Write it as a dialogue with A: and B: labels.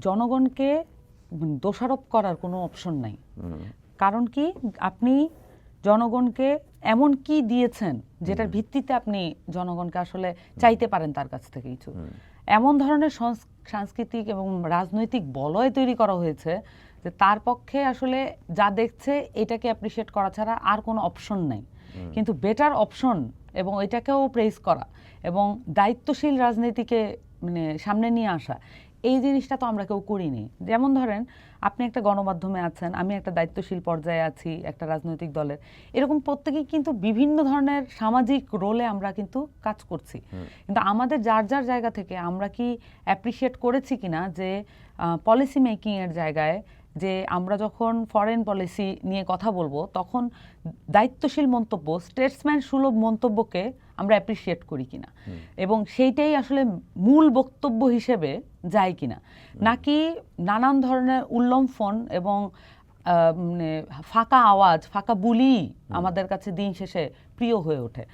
A: জনগণকে দোষারোপ করার কোনো অপশন নাই। কারণ কি? আপনি জনগণকে এমন কি দিয়েছেন যেটার ভিত্তিতে আপনি জনগণকে আসলে চাইতে পারেন তার কাছ থেকে কিছু এমন ধরনের সংস- সাংস্কৃতিক এবং রাজনৈতিক বলয় তৈরি করা হয়েছে যে তার পক্ষে আসলে যা দেখছে এটাকে অ্যাপ্রিসিয়েট করা ছাড়া আর কোনো অপশন নাই। কিন্তু বেটার অপশন এবং এটাকেও প্রেস করা এবং দায়িত্বশীল রাজনীতিকে মানে সামনে নিয়ে আসা এই জিনিসটা তো আমরা কেউ করিনি। যেমন ধরেন আপনি একটা গণমাধ্যমে আছেন আমি একটা দায়িত্বশীল পর্যায়ে আছি একটা রাজনৈতিক দলের এরকম প্রত্যেকেই কিন্তু বিভিন্ন ধরনের সামাজিক রোলে আমরা কিন্তু কাজ করছি। কিন্তু আমাদের যার যার জায়গা থেকে আমরা কি অ্যাপ্রিসিয়েট করেছি কিনা যে পলিসি মেকিংয়ের এর জায়গায় যে আমরা যখন ফরেন পলিসি নিয়ে কথা বলব তখন দায়িত্বশীল মন্তব্য স্টেটসম্যান সুলভ মন্তব্যকে আমরা অ্যাপ্রিসিয়েট করি কিনা। এবং সেইটাই আসলে মূল বক্তব্য হিসেবে যায় কিনা। নাকি নানান ধরনের উল্লম্ফন এবং মানে ফাঁকা আওয়াজ ফাঁকা বুলি আমাদের কাছে দিন শেষে প্রিয় হয়ে ওঠে।